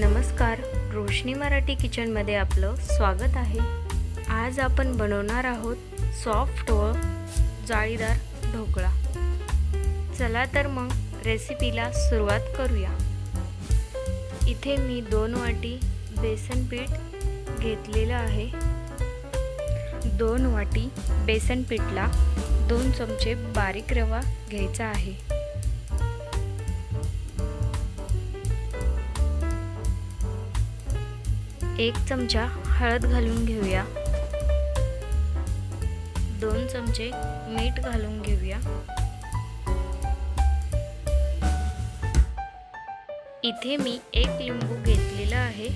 नमस्कार रोशनी मराठी किचनमध्ये आपलं स्वागत आहे. आज आपण बनवणार आहोत सॉफ्ट व जाळीदार ढोकळा. चला तर मग रेसिपीला सुरुवात करूया. इथे मी दोन वाटी बेसन पीठ घेतलेलं आहे. दोन वाटी बेसन पीठला दोन चमचे बारीक रवा घ्यायचा आहे. एक चमचा हळद घालून घेऊया. दोन चमचे मीठ घालून घेऊया. इथे मी एक लिंबू घेतलेला आहे.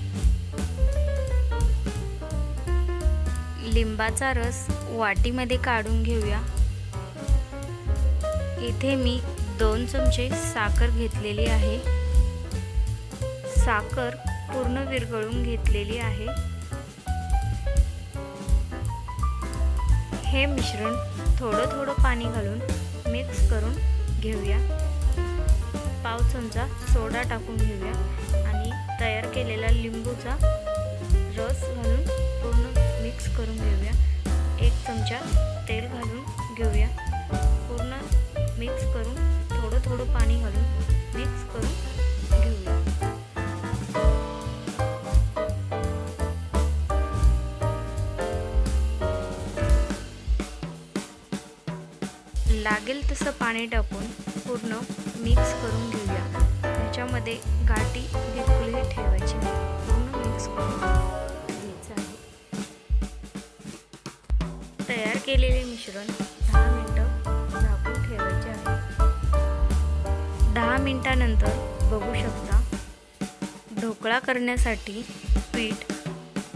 लिंबाचा रस वाटीमध्ये काढून घेऊया. इथे मी दोन चमचे साखर घेतलेली आहे. साखर पूर्ण विरघळून घेतलेली आहे. हे मिश्रण थोडं थोडं पाणी घालून मिक्स करून घेऊया. पाव चमचा सोडा टाकून घेऊया आणि तयार केलेला लिंबूचा रस घालून पूर्ण मिक्स करून घेऊया. एक चमचा तेल घालून घेऊया. पूर्ण मिक्स करून थोडं थोडं पाणी घालून मिक्स करून घेऊया. लागेल तसं पाणी टाकून पूर्ण मिक्स करून घेऊया. ह्याच्यामध्ये गाठी बिलकुलही ठेवायची नाही. पूर्ण मिक्स करून घ्यायचं आहे. तयार केलेले मिश्रण दहा मिनटं झाकून ठेवायचे आहे. दहा मिनटानंतर बघू शकता ढोकळा करण्यासाठी पीठ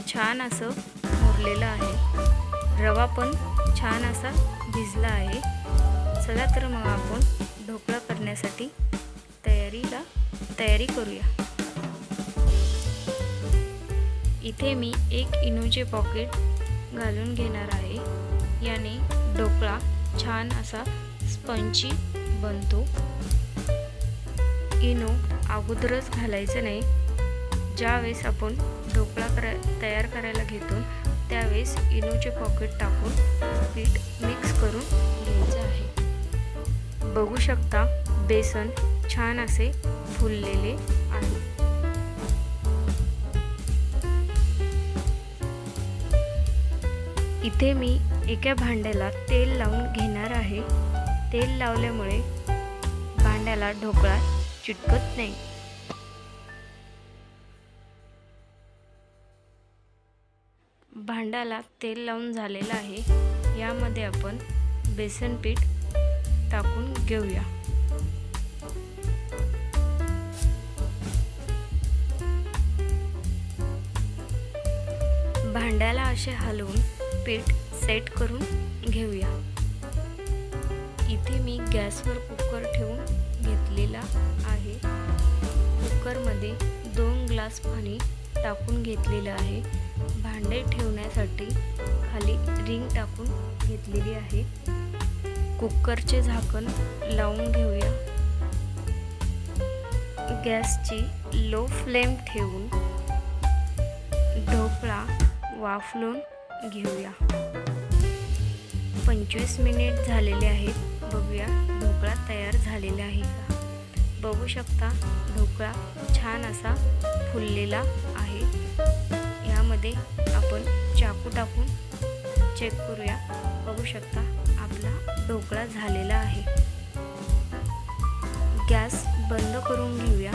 छान असं मुरलेलं आहे. रवा पण छान असा भिजला आहे. चला तर मग आपण ढोकळा करण्यासाठी तयारीला तयारी करूया. इथे मी एक इनोचे पॉकेट घालून घेणार आहे. याने ढोकळा छान असा स्पंची बनतो. इनो अगोदरच घालायचं नाही. ज्यावेळेस आपण ढोकळा करा तयार करायला घेतो त्यावेळेस इनोचे पॉकेट टाकून पीठ मिक्स करून घ्यायचं आहे. बघू शकता बेसन छान असे फुललेले आहे. इथे मी एका भांड्याला तेल लावून घेणार आहे. तेल लावल्यामुळे भांड्याला ढोकळा चिटकत नाही. भांड्याला तेल लावून झालेलं आहे. यामध्ये आपण बेसन पीठ टाकून घेऊया. भांड्याला असे हलवून पीठ सेट करून घेऊया. इथे मी गॅसवर कुकर ठेवून घेतलेला आहे. कुकरमध्ये दोन ग्लास पाणी टाकून घेतलेलं आहे. भांडे ठेवण्यासाठी खाली रिंग टाकून घेतलेली आहे. कुकरचे झाकण लावून घेऊया. गॅसची लो फ्लेम ठेवून ढोकळा वाफलून घेऊया. पंचवीस मिनिट झालेले आहेत. बघूया ढोकळा तयार झालेला आहे का? बघू शकता ढोकळा छान असा फुललेला आहे. यामध्ये आपण चाकू टाकून चेक करूया. बघू शकता आपला ढोकळा झालेला आहे. गॅस बंद करून घेऊया.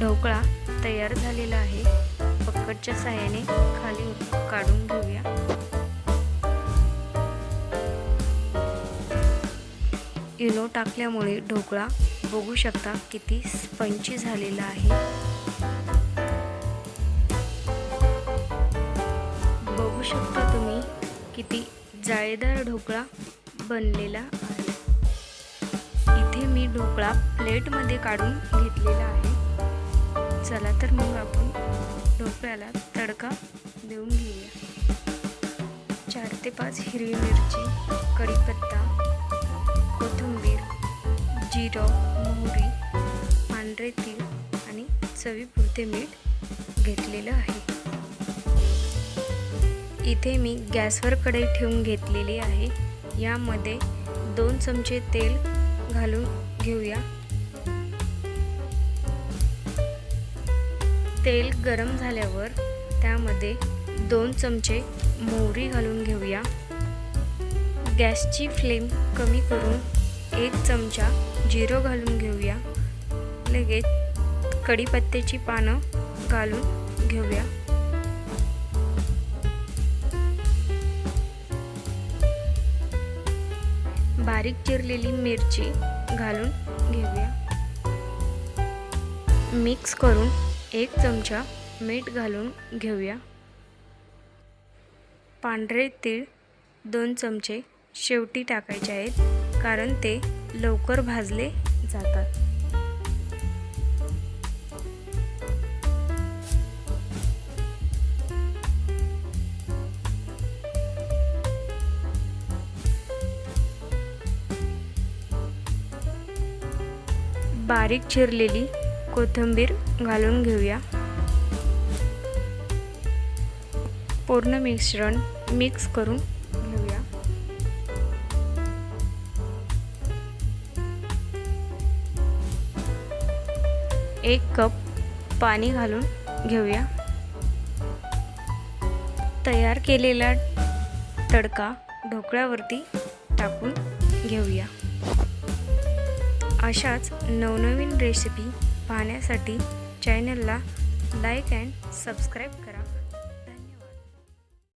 ढोकळा तयार झालेला आहे. पक्कडच्या साह्याने खाली काढून घेऊया. इनो टाकल्यामुळे ढोकळा बघू शकता किती स्पंची झालेला आहे. बघू शकता तुम्ही किती जाळीदार ढोकळा बनलेला आहे. इथे मी ढोकळा प्लेटमध्ये काढून घेतलेला आहे. चला तर मग आपण ढोकळ्याला तडका देऊन घेऊया. चार ते पाच हिरवी मिरची कढीपत्ता कोथिंबीर जिरं मोहरी पांढरे तीळ आणि चवीपुरते मीठ घेतलेलं आहे. इथे मी गॅसवर कढई ठेवून घेतलेली आहे. यामध्ये दोन चमचे तेल घालून घेऊया. तेल गरम झाल्यावर त्यामध्ये दोन चमचे मोहरी घालून घेऊया. गॅसची फ्लेम कमी करून एक चमचा जिरो घालून घेऊया. लगेच कढीपत्त्याची पानं घालून घेऊया. बारीक चिरलेली मिरची घालून घेऊया. मिक्स करून एक चमचा मीठ घालून घेऊया. पांढरे तीळ दोन चमचे शेवटी टाकायचे आहेत कारण ते लवकर भाजले जातात. बारीक चिरलेली कोथिंबीर घालून घेऊया. पूर्ण मिश्रण मिक्स करून घेऊया. एक कप पाणी घालून घेऊया. तयार केलेला तडका ढोकळ्यावरती टाकून घेऊया. अशाच नवनवीन रेसिपी पाहण्यासाठी चॅनलला लाईक अँड सबस्क्राईब करा.